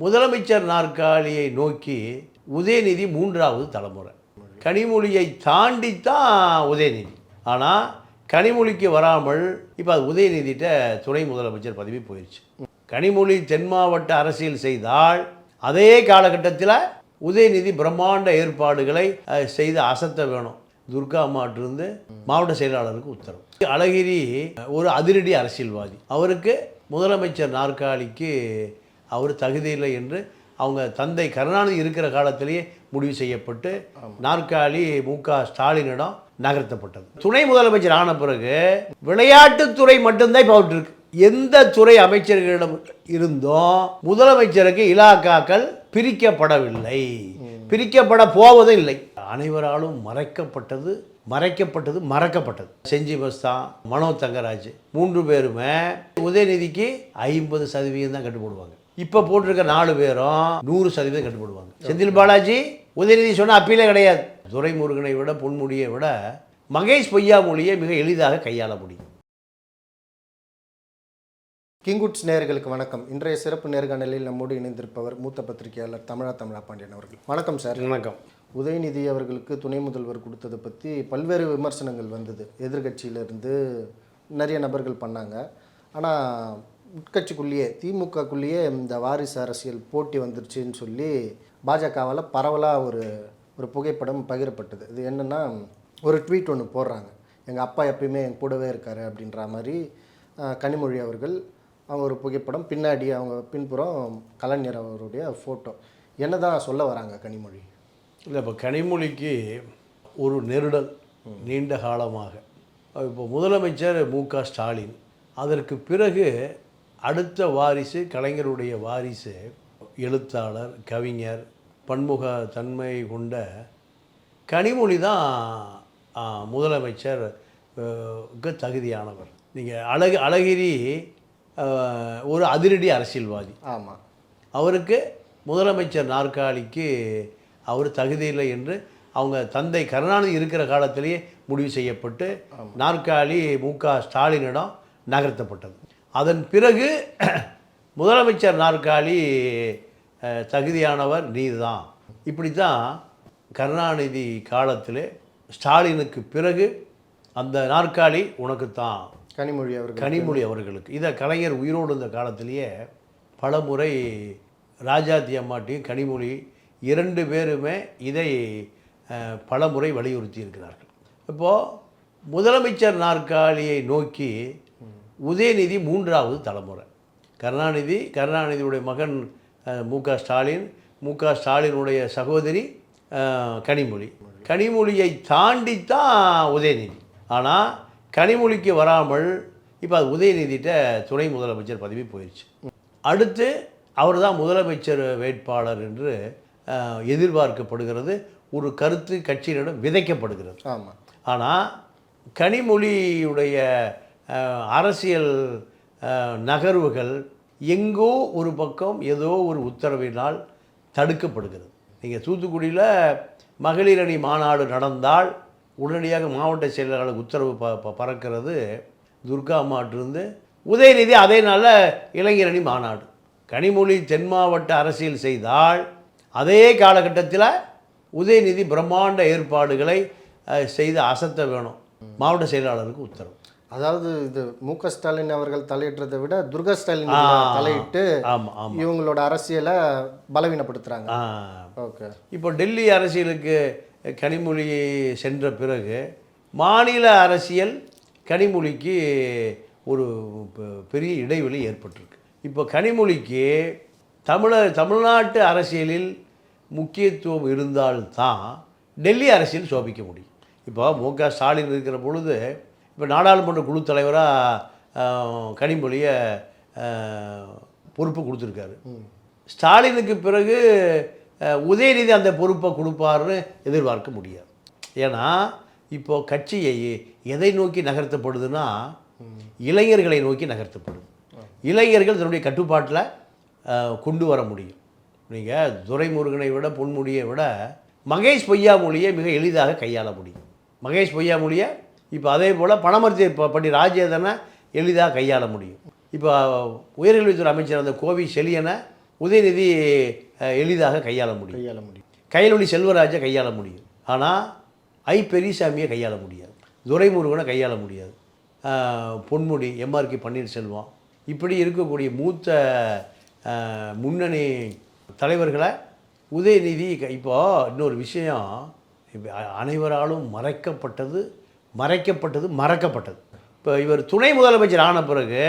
முதலமைச்சர் நாற்காலியை நோக்கி உதயநிதி மூன்றாவது தலைமுறை. கனிமொழியை தாண்டித்தான் உதயநிதி. ஆனால் கனிமொழிக்கு வராமல் இப்போ அது உதயநிதிட்ட துணை முதலமைச்சர் பதவி போயிடுச்சு கனிமொழி தென் மாவட்ட அரசியல் செய்தால் அதே காலகட்டத்தில் உதயநிதி பிரம்மாண்ட ஏற்பாடுகளை செய்து அசத்த வேணும். துர்கா மாட்டிருந்து மாவட்ட செயலாளருக்கு உத்தரவு. அழகிரி ஒரு அதிரடி அரசியல்வாதி. அவருக்கு முதலமைச்சர் நாற்காலிக்கு அவர் தகுதியில்லை என்று அவங்க தந்தை கருணாநிதி இருக்கிற காலத்திலேயே முடிவு செய்யப்பட்டு நாற்காலி மு க ஸ்டாலினிடம் நகர்த்தப்பட்டது. துணை முதலமைச்சர் ஆன பிறகு விளையாட்டுத்துறை மட்டும்தான் இப்போ அவர்கிட்ட இருக்கு. எந்த துறை அமைச்சர்களிடம் இருந்தும் முதலமைச்சருக்கு இலாக்காக்கள் பிரிக்கப்படவில்லை. பிரிக்கப்பட போவதும் இல்லை. அனைவராலும் மறைக்கப்பட்டது மறைக்கப்பட்டது மறக்கப்பட்டது. செஞ்சி பஸ்தான் மனோ தங்கராஜ் மூன்று பேருமே உதயநிதிக்கு ஐம்பது சதவீதம் தான் கட்டுப்படுவாங்க. இப்போ போட்டிருக்க நாலு பேரும் நூறு சதவீதம் கட்டுப்படுவாங்க செந்தில் பாலாஜி உதயநிதி சொன்ன அப்பீலே கிடையாது. துரைமுருகனை விட பொன்முடியை விட மகேஷ் பொய்யாமொழியை மிக எளிதாக கையாள முடியும். கிங்குட்ஸ் நேயர்களுக்கு வணக்கம். இன்றைய சிறப்பு நேர்காணலில் நம்மோடு இணைந்திருப்பவர் மூத்த பத்திரிகையாளர் தமிழா தமிழா பாண்டியன் அவர்கள். வணக்கம் சார். வணக்கம். உதயநிதி அவர்களுக்கு துணை முதல்வர் கொடுத்ததை பற்றி பல்வேறு விமர்சனங்கள் வந்தது. எதிர்கட்சியிலிருந்து நிறைய நபர்கள் பண்ணாங்க. ஆனால் உட்கட்சிக்குள்ளேயே திமுகக்குள்ளேயே இந்த வாரிசு அரசியல் போட்டி வந்துருச்சுன்னு சொல்லி பாஜகவால் பரவலாக ஒரு ஒரு புகைப்படம் பகிரப்பட்டது. இது என்னென்னா ஒரு ட்வீட் ஒன்று போடுறாங்க. எங்கள் அப்பா எப்பயுமே என் கூடவே இருக்காரு அப்படின்ற மாதிரி கனிமொழி அவர்கள் அவங்க ஒரு புகைப்படம் பின்னாடி அவங்க பின்புறம் கலைஞர் அவருடைய ஃபோட்டோ என்ன தான் சொல்ல வராங்க கனிமொழி? இல்லை இப்போ கனிமொழிக்கு ஒரு நெருடல் நீண்ட காலமாக. இப்போ முதலமைச்சர் மு க ஸ்டாலின் அதற்கு பிறகு அடுத்த வாரிசு கலைஞருடைய வாரிசு எழுத்தாளர் கவிஞர் பன்முக தன்மை கொண்ட கனிமொழி தான் முதலமைச்சர் தகுதியானவர். நீங்கள் அழகு அழகிரி ஒரு அதிரடி அரசியல்வாதி. ஆமாம் அவருக்கு முதலமைச்சர் நாற்காலிக்கு அவர் தகுதியில்லை என்று அவங்க தந்தை கருணாநிதி இருக்கிற காலத்திலேயே முடிவு செய்யப்பட்டு நாற்காலி மு க ஸ்டாலினிடம் நகர்த்தப்பட்டது. அதன் பிறகு முதலமைச்சர் நாற்காலி தகுதியானவர் நீதான் இப்படி தான் கருணாநிதி காலத்திலே ஸ்டாலினுக்கு பிறகு அந்த நாற்காலி உனக்குத்தான். கனிமொழி அவர்கள் கனிமொழி அவர்களுக்கு. இதை கலைஞர் உயிரோடு இருந்த காலத்திலேயே பல முறை ராஜாத்தி அம்மாட்டியும் கனிமொழி இரண்டு பேருமே இதை பல முறை வலியுறுத்தி இருக்கிறார்கள் இப்போது முதலமைச்சர் நாற்காலியை நோக்கி உதயநிதி மூன்றாவது தலைமுறை. கருணாநிதி கருணாநிதியுடைய மகன் மு க ஸ்டாலின் மு க ஸ்டாலினுடைய சகோதரி கனிமொழி. கனிமொழியை தாண்டித்தான் உதயநிதி. ஆனால் கனிமொழிக்கு வராமல் இப்போ அது உதயநிதிட்ட துணை முதலமைச்சர் பதவி போயிடுச்சு அடுத்து அவர் தான் முதலமைச்சர் வேட்பாளர் என்று எதிர்பார்க்கப்படுகிறது. ஒரு கருத்து கட்சியினிடம் விதைக்கப்படுகிறது. ஆமாம் ஆனால் கனிமொழியுடைய அரசியல் நகர்வுகள் எங்கோ ஒரு பக்கம் ஏதோ ஒரு உத்தரவினால் தடுக்கப்படுகிறது. நீங்கள் தூத்துக்குடியில் மகளிர் அணி மாநாடு நடந்தால் உடனடியாக மாவட்ட செயலாளருக்கு உத்தரவு ப ப- பறக்கிறது. துர்கா மாட்டிருந்து உதயநிதி அதே நாளில் இளைஞரணி மாநாடு. கனிமொழி தென் மாவட்ட அரசியல் செய்தால் அதே காலகட்டத்தில் உதயநிதி பிரம்மாண்ட ஏற்பாடுகளை செய்து அசத்த வேணும். மாவட்ட செயலாளருக்கு உத்தரவு. அதாவது இது மு க ஸ்டாலின் அவர்கள் தலையிடுறதை விட துர்கா ஸ்டாலின். தலையிட்டு இவங்களோட அரசியலை பலவீனப்படுத்துறாங்க. ஆ. ஓகே. இப்போ டெல்லி அரசியலுக்கு கனிமொழி சென்ற பிறகு மாநில அரசியல் கனிமொழிக்கு ஒரு பெரிய இடைவெளி ஏற்பட்டிருக்கு. இப்போ கனிமொழிக்கு தமிழ தமிழ்நாட்டு அரசியலில் முக்கியத்துவம் இருந்தால்தான் டெல்லி அரசியல் சோபிக்க முடியும். இப்போ மு க ஸ்டாலின் இருக்கிற பொழுது இப்போ நாடாளுமன்ற குழு தலைவராக கனிமொழியை பொறுப்பு கொடுத்துருக்காரு. ஸ்டாலினுக்கு பிறகு உதயநிதி அந்த பொறுப்பை கொடுப்பாருன்னு எதிர்பார்க்க முடியாது. ஏன்னா இப்போ கட்சியை எதை நோக்கி நகர்த்தப்படுதுன்னா இளைஞர்களை நோக்கி நகர்த்தப்படுது. இளைஞர்கள் தன்னுடைய கட்டுப்பாட்டில் கொண்டு வர முடியும். நீங்கள் துரைமுருகனை விட பொன்முடியை விட மகேஷ் பொய்யாமொழியை மிக எளிதாக கையாள முடியும். மகேஷ் பொய்யாமொழியை இப்போ அதே போல் பணமர்த்தி ப- பட்டி ராஜேந்திரனை எளிதாக கையாள முடியும். இப்போ உயர்கல்வித்துறை அமைச்சர் அந்த கோவி செலியனை உதயநிதி எளிதாக கையாள முடியும். கையாள முடியும். கையலொளி செல்வராஜை கையாள முடியும். ஆனால் ஐ பெரியசாமியை கையாள முடியாது. துரைமுருகனை கையாள முடியாது. பொன்முடி எம்ஆர்கே பன்னீர்செல்வம். இப்படி இருக்கக்கூடிய மூத்த முன்னணி தலைவர்களை உதயநிதி க- இப்போ இன்னொரு விஷயம் அனைவராலும் மறைக்கப்பட்டது மறைக்கப்பட்டது மறக்கப்பட்டது. இப்போ இவர் துணை முதலமைச்சர் ஆன பிறகு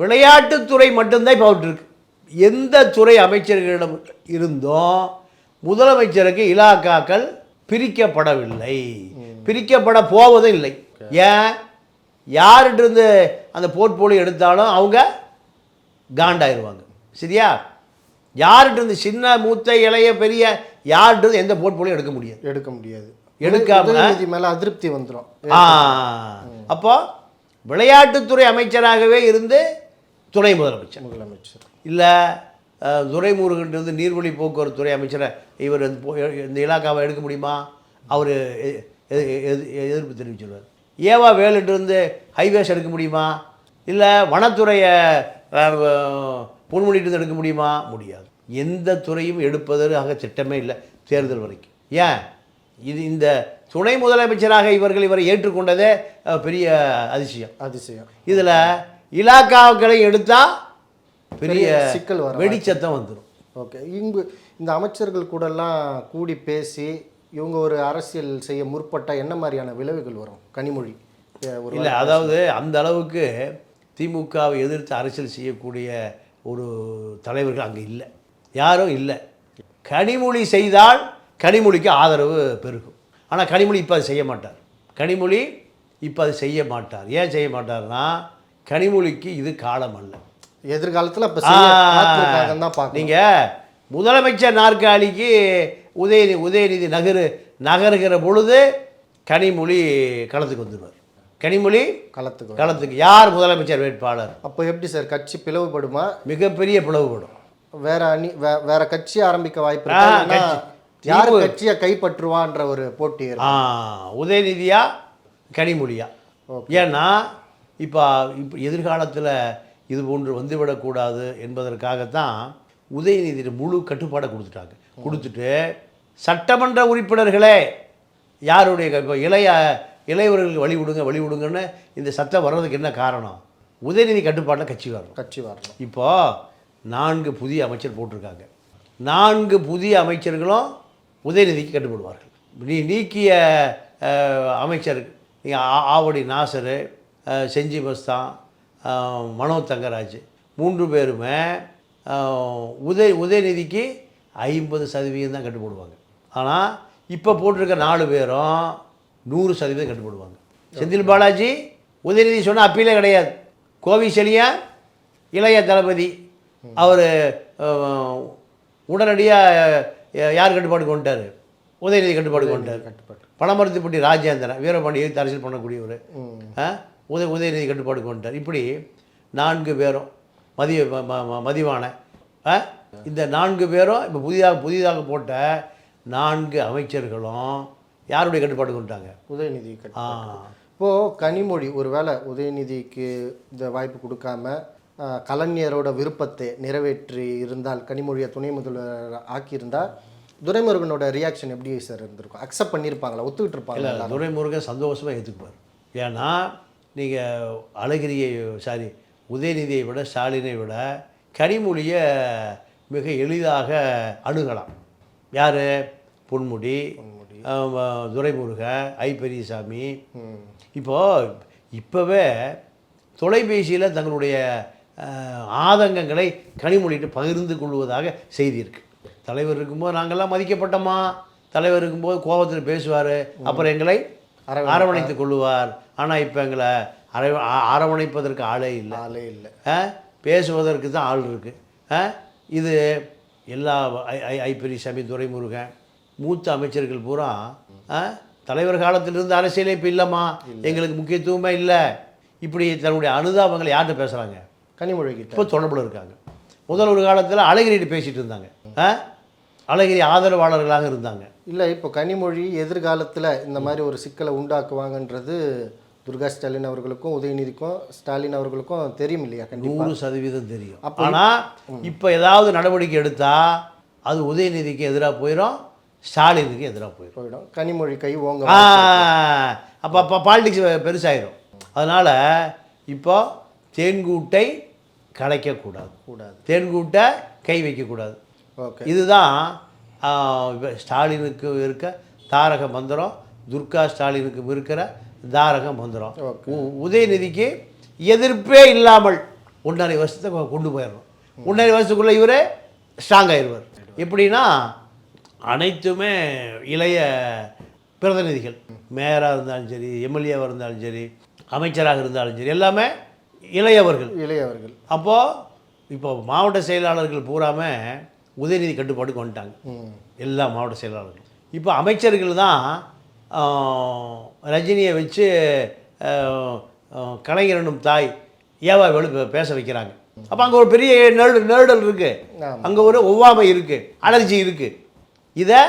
விளையாட்டுத்துறை மட்டும்தான் இப்போ அவர்கிட்ட இருக்கு. எந்த துறை அமைச்சர்களிடம் இருந்தும் முதலமைச்சருக்கு இலாக்காக்கள் பிரிக்கப்படவில்லை. பிரிக்கப்பட போவதும் இல்லை. ஏன்? யார்கிட்டருந்து அந்த போர்ட்போலியோ எடுத்தாலும் அவங்க காண்டாயிருவாங்க. சரியா? யார்கிட்ட இருந்து சின்ன மூத்த இளைய பெரிய யார்கிட்ட இருந்து எந்த போர்ட்போலியோ எடுக்க முடியாது. எடுக்க முடியாது. எடுக்காம- மேல அதிருப்தி வந்துடும் அப்போ விளையாட்டுத்துறை அமைச்சராகவே இருந்து துணை முதலமைச்சர். முதலமைச்சர். இல்லை துரைமுருகன் இருந்து நீர்வழி போக்குவரத்து துறை அமைச்சரை இவர் இந்த இலாக்காவை எடுக்க முடியுமா? அவர் எதிர்ப்பு தெரிவிச்சிருவார். ஏவா வேலுட்டு இருந்து ஹைவேஸ் எடுக்க முடியுமா? இல்லை வனத்துறையை பொன்முடிட்டு எடுக்க முடியுமா? முடியாது. எந்த துறையும் எடுப்பதற்காக திட்டமே இல்லை தேர்தல் வரைக்கும். ஏன்? இது இந்த துணை முதலமைச்சராக இவர்கள் இவரை ஏற்றுக்கொண்டதே பெரிய அதிசயம். அதிசயம். இதில் இலாக்காக்களை எடுத்தால் பெரிய சிக்கல் வர வெடிச்சத்தம் வந்துடும் ஓகே. இங்கு இந்த அமைச்சர்கள் கூடலாம் கூடி பேசி இவங்க ஒரு அரசியல் செய்ய முற்பட்டா என்ன மாதிரியான விளைவுகள் வரும்? கனிமொழி இல்லை அதாவது அந்த அளவுக்கு திமுகவை எதிர்த்து அரசியல் செய்யக்கூடிய ஒரு தலைவர்கள் அங்கே இல்லை. யாரும் இல்லை. கனிமொழி செய்தால் கனிமொழிக்கு ஆதரவு பெருகும். ஆனால் கனிமொழி இப்போ அது செய்ய மாட்டார். கனிமொழி இப்போ அது செய்ய மாட்டார். ஏன் செய்ய மாட்டார்னா கனிமொழிக்கு இது காலம் அல்ல. எதிர்காலத்துல இப்ப செய்ய காத்திருக்காங்கன்னு தான் பார்க்கணும். நீங்க முதலமைச்சர் நாற்காலிக்கு உதயநிதி உதயநிதி நகரு நகருகிற பொழுது கனிமொழி களத்துக்கு வந்துடுவார் கனிமொழி களத்துக்கு களத்துக்கு யார் முதலமைச்சர் வேட்பாளர்? அப்போ எப்படி சார் கட்சி பிளவுபடுமா? மிகப்பெரிய பிளவுபடும். வேற அணி வேற கட்சி ஆரம்பிக்க வாய்ப்பு யார். கட்சியை கைப்பற்றுவான்ற ஒரு போட்டி. உதயநிதியா கனிமொழியா. ஏன்னா இப்போ இப்போ எதிர்காலத்தில் இது போன்று வந்துவிடக்கூடாது என்பதற்காகத்தான் உதயநிதி முழு கட்டுப்பாடை கொடுத்துட்டாங்க. கொடுத்துட்டு சட்டமன்ற உறுப்பினர்களே யாருடைய இப்போ இளைய இளையவர்களுக்கு வழி விடுங்க வழி விடுங்கன்னு இந்த சட்டம் வர்றதுக்கு என்ன காரணம்? உதயநிதி கட்டுப்பாட்டில் கட்சி வரணும். கட்சி வரணும். இப்போ நான்கு புதிய அமைச்சர் போட்டிருக்காங்க. நான்கு புதிய அமைச்சர்களும் உதயநிதிக்கு கட்டுப்படுவார்கள். நீ நீக்கிய அமைச்சர் நீங்கள் ஆவடி நாசர் செஞ்சி மஸ்தான் மனோ தங்கராஜ் மூன்று பேருமே உதய உதயநிதிக்கு ஐம்பது சதவீதம் தான் கட்டுப்படுவாங்க. ஆனால் இப்போ போட்டிருக்க நாலு பேரும் நூறு சதவீதம் கட்டுப்படுவாங்க. செந்தில் பாலாஜி உதயநிதி சொன்னால் அப்பீலே கிடையாது. கோவி செலியா இளைய தளபதி அவர் உடனடியாக யார் கட்டுப்பாடு கொண்டார் உதயநிதி கட்டுப்பாடு கொண்டார் கட்டுப்பாடு. பணமரத்துப்பட்டி ராஜேந்திரன் வீரபாண்டி எதிர்த்து அரசியல் பண்ணக்கூடியவர்? உதய உதயநிதி கட்டுப்பாடு கொண்டார் இப்படி நான்கு பேரும் மதிய மதிவான? இந்த நான்கு பேரும் இப்போ புதிதாக புதிதாக போட்ட நான்கு அமைச்சர்களும் யாருடைய கட்டுப்பாடு கொண்டாங்க உதயநிதி கட்சி ஆ. இப்போ கனிமொழி ஒருவேளை உதயநிதிக்கு இந்த வாய்ப்பு கொடுக்காம கலைஞரோட விருப்பத்தை நிறைவேற்றி இருந்தால் கனிமொழியை துணை முதல்வர் ஆக்கியிருந்தா துரைமுருகனோட ரியாக்ஷன் எப்படி சார் இருந்திருக்கும்? அக்செப்ட் பண்ணியிருப்பாங்களா ஒத்துக்கிட்டு இருப்பாங்களா இல்லை துரைமுருகன் சந்தோஷமாக ஏற்றுக்குவார் ஏன்னா நீங்கள் அழகிரியை சாரி உதயநிதியை விட ஸ்டாலினை விட கனிமொழியை மிக எளிதாக அணுகலாம். யார்? பொன்முடி துரைமுருகன் ஐ பெரியசாமி. இப்போது இப்போவே தொலைபேசியில் தங்களுடைய ஆதங்கங்களை கனிமொழிட்டு பகிர்ந்து கொள்வதாக செய்தி இருக்கு. தலைவர் இருக்கும்போது நாங்கள்லாம் மதிக்கப்பட்டோமா? தலைவர் இருக்கும்போது கோபத்தில் பேசுவார். அப்புறம் எங்களை. அரவணைத்து கொள்ளுவார். ஆனால் இப்போ எங்களை அரவ ஆ- அரவணைப்பதற்கு ஆளே இல்லை. ஆளே இல்லை. ஆ? பேசுவதற்கு தான் ஆள் இருக்குது இது எல்லா ஐ ஐ ஐ பெரியசாமி துரைமுருகன் மூத்த அமைச்சர்கள் பூரா ஆ? தலைவர் காலத்திலிருந்து அரசியலே இப்போ இல்லைம்மா. எங்களுக்கு முக்கியத்துவமே இல்லை. இப்படி தன்னுடைய அனுதாபங்களை யார்கிட்ட பேசுகிறாங்க கனிமொழி கிட்ட இப்போ தொடர்பில் இருக்காங்க. முதல் ஒரு காலத்தில் அழகிரிட்டு பேசிகிட்டு இருந்தாங்க. ஆ? அழகிரி ஆதரவாளர்களாக இருந்தாங்க. இல்லை இப்போ கனிமொழி எதிர்காலத்தில் இந்த மாதிரி ஒரு சிக்கலை உண்டாக்குவாங்கன்றது துர்கா ஸ்டாலின் அவர்களுக்கும் உதயநிதிக்கும் ஸ்டாலின் அவர்களுக்கும் தெரியும் இல்லையா? நூறு சதவீதம் தெரியும். ஆனால் இப்போ ஏதாவது நடவடிக்கை எடுத்தால் அது உதயநிதிக்கு எதிராக போயிடும் ஸ்டாலினுக்கு எதிராக போயிடும் போயிடும். கனிமொழி கை ஓங்க அப்போ அப்போ பாலிடிக்ஸ் பெருசாயிரும். அதனால் இப்போ தேன்கூட்டை கலைக்கக்கூடாது. கூடாது. தேன்கூட்டை கை வைக்கக்கூடாது. இதுதான் ஸ்டாலினுக்கு இருக்க தாரக மந்திரம் துர்கா ஸ்டாலினுக்கு இருக்கிற தாரக மந்திரம். உதயநிதிக்கு எதிர்ப்பே இல்லாமல் ஒன்றரை வருஷத்தை கொண்டு போயிடணும். ஒன்றரை வருஷத்துக்குள்ளே இவரே ஸ்ட்ராங் ஆயிடுவார். எப்படின்னா அனைத்துமே இளைய பிரதிநிதிகள். மேயராக இருந்தாலும் சரி எம்எல்ஏவாக இருந்தாலும் சரி அமைச்சராக இருந்தாலும் சரி எல்லாமே இளையவர்கள். இளையவர்கள். அப்போது இப்போ மாவட்ட செயலாளர்கள் பூராமே உதயநிதி கட்டுப்பாட்டுக்கு வந்துட்டாங்க. எல்லா மாவட்ட செயலாளர்களும். இப்போ அமைச்சர்கள் தான் ரஜினியை வச்சு ஆஹ், ஆஹ், கலைஞர் எனும் தாய் ஏவா வெளி பேச வைக்கிறாங்க. அப்போ அங்கே ஒரு பெரிய நெருடு நெருடல் இருக்குது. அங்கே ஒரு ஒவ்வாமை இருக்குது அலர்ஜி இருக்குது இதை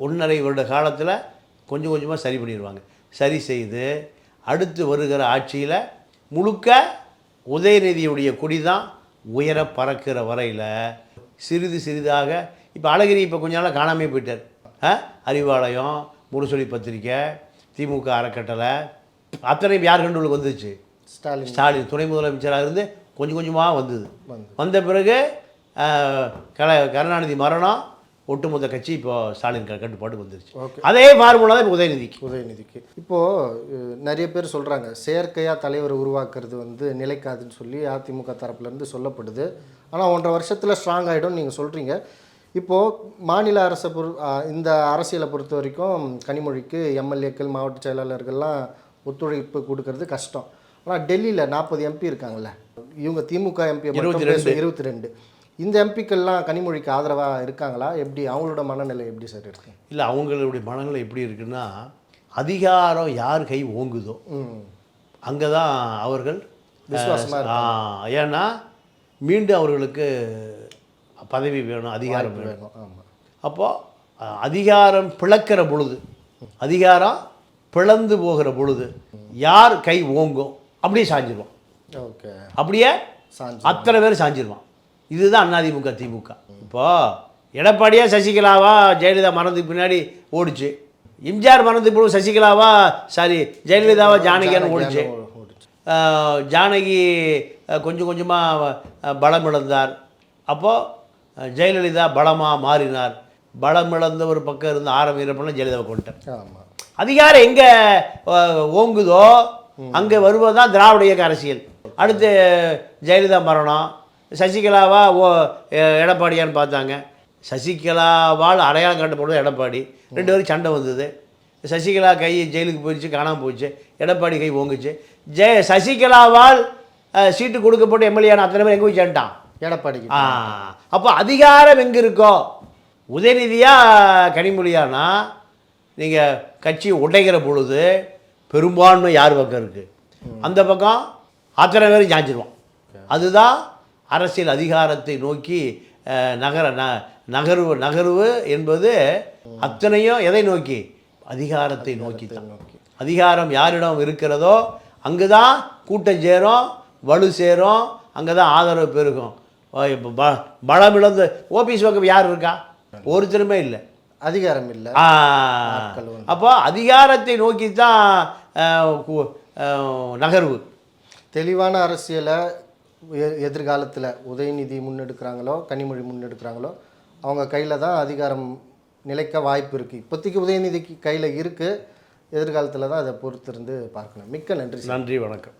ஒன்றரை வருட காலத்தில் கொஞ்சம் கொஞ்சமாக சரி பண்ணிடுவாங்க. சரி செய்து அடுத்து வருகிற ஆட்சியில் முழுக்க உதயநிதியுடைய கொடி தான் உயர பறக்கிற வரையில் சிறிது சிறிதாக இப்போ அழகிரி இப்போ கொஞ்ச நாளாக காணாமே போயிட்டார்? அறிவாலயம் முரசொலி பத்திரிக்கை திமுக அறக்கட்டளை அத்தனை யார் கண்டுகளுக்கு வந்துச்சு? ஸ்டாலின். ஸ்டாலின் துணை முதலமைச்சராக இருந்து கொஞ்சம் கொஞ்சமாக வந்தது. வந்து பிறகு கல கருணாநிதி மரணம் ஒட்டுமொத்த கட்சி இப்போ ஸ்டாலின் கட்டுப்பாட்டுக்கு வந்துருச்சு. ஓகே. அதே ஃபார்முலா தான் இப்போ உதயநிதிக்கு. உதயநிதிக்கு. இப்போது நிறைய பேர் சொல்கிறாங்க செயற்கையாக தலைவர் உருவாக்குறது வந்து நிலைக்காதுன்னு சொல்லி அதிமுக தரப்புலேருந்து சொல்லப்படுது. ஆனால் ஒன்றரை வருஷத்தில் ஸ்ட்ராங் ஆகிடும்னு நீங்கள் சொல்கிறீங்க இப்போது மாநில அரசை பொறு இந்த அரசியலை பொறுத்த வரைக்கும் கனிமொழிக்கு எம்எல்ஏக்கள் மாவட்ட செயலாளர்கள்லாம் ஒத்துழைப்பு கொடுக்கறது கஷ்டம். ஆனால் டெல்லியில் நாற்பது எம்பி இருக்காங்கல்ல. இவங்க திமுக எம்பி இருபத்தி ரெண்டு. இந்த எம்பிக்கள்லாம் கனிமொழிக்கு ஆதரவாக இருக்காங்களா? எப்படி அவங்களோட மனநிலை எப்படி சார் இருக்கு? இல்லை அவங்களுடைய மனநிலை எப்படி இருக்குன்னா அதிகாரம் யார் கை ஓங்குதோ அங்கே தான் அவர்கள் விசுவாசமா ஆ, ஏன்னா மீண்டும் அவர்களுக்கு பதவி வேணும் அதிகாரம் வேணும். அப்போது அதிகாரம் பிளக்கிற பொழுது அதிகாரம் பிளந்து போகிற பொழுது யார் கை ஓங்கும்? அப்படியே சாஞ்சிருவான் ஓகே. அப்படியே அத்தனை பேர் சாஞ்சிருவான். இதுதான் அதிமுக திமுக. இப்போ எடப்பாடியா சசிகலாவா ஜெயலலிதா மரணத்துக்கு பின்னாடி ஓடிச்சு. எம்ஜிஆர் மரணத்துக்கு பிறகு சசிகலாவா சாரி ஜெயலலிதாவா ஜானகியான்னு ஓடிச்சு. ஜானகி கொஞ்சம் கொஞ்சமாக பலம் இழந்தார். அப்போது ஜெயலலிதா பலமாக மாறினார். பலம் இழந்த ஒரு பக்கம் இருந்து ஆரம் வீரப்பெல்லாம் ஜெயலலிதாவை கொண்டுட்டேன் அதிகாரம் எங்கே ஓங்குதோ அங்கே வருவதுதான் திராவிட இயக்க அரசியல். அடுத்து ஜெயலலிதா மரணம். சசிகலாவா ஓ எடப்பாடியான்னு பார்த்தாங்க. சசிகலாவால் அடையாளம் காட்டப்படுவது எடப்பாடி. ரெண்டு பேரும் சண்டை வந்தது. சசிகலா கை ஜெயிலுக்கு போயிடுச்சு காணாமல் போயிடுச்சு. எடப்பாடி கை ஓங்குச்சு. ஜெய சசிகலாவால் சீட்டு கொடுக்கப்பட்ட எம்எல்ஏன அத்தனை பேர் எங்கே போய் சேர்ந்துட்டான்? எடப்பாடிக்கு. அப்போ அதிகாரம் எங்கே இருக்கோ? உதயநிதியா கனிமொழியானா நீங்கள் கட்சியை உடைக்கிற பொழுது பெரும்பான்மை யார் பக்கம் இருக்குது அந்த பக்கம் அத்தனை பேரும் சாஞ்சிருவான் அதுதான் அரசியல் அதிகாரத்தை நோக்கி நகர ந நகர்வு நகர்வு என்பது அத்தனையும் எதை நோக்கி? அதிகாரத்தை நோக்கி. தான் அதிகாரம் யாரிடம் இருக்கிறதோ அங்கே தான் கூட்டம் சேரும் வலு சேரும் அங்கே தான் ஆதரவு பெருகும். இப்ப ப- பலம் இழந்து ஓபிஎஸ் பக்கம் யார் இருக்கா? ஒருத்தருமே இல்லை. அதிகாரம் இல்லை. அப்போ அதிகாரத்தை நோக்கி தான் நகர்வு. தெளிவான அரசியலை எதிர்காலத்தில் உதயநிதி முன்னெடுக்கிறாங்களோ கனிமொழி முன்னெடுக்கிறாங்களோ அவங்க கையில் தான் அதிகாரம் நிலைக்க வாய்ப்பு இருக்குது இப்போதைக்கு உதயநிதிக்கு கையில் இருக்குது எதிர்காலத்தில் தான் அதை பொறுத்திருந்து பார்க்கணும். மிக்க நன்றி நன்றி வணக்கம்.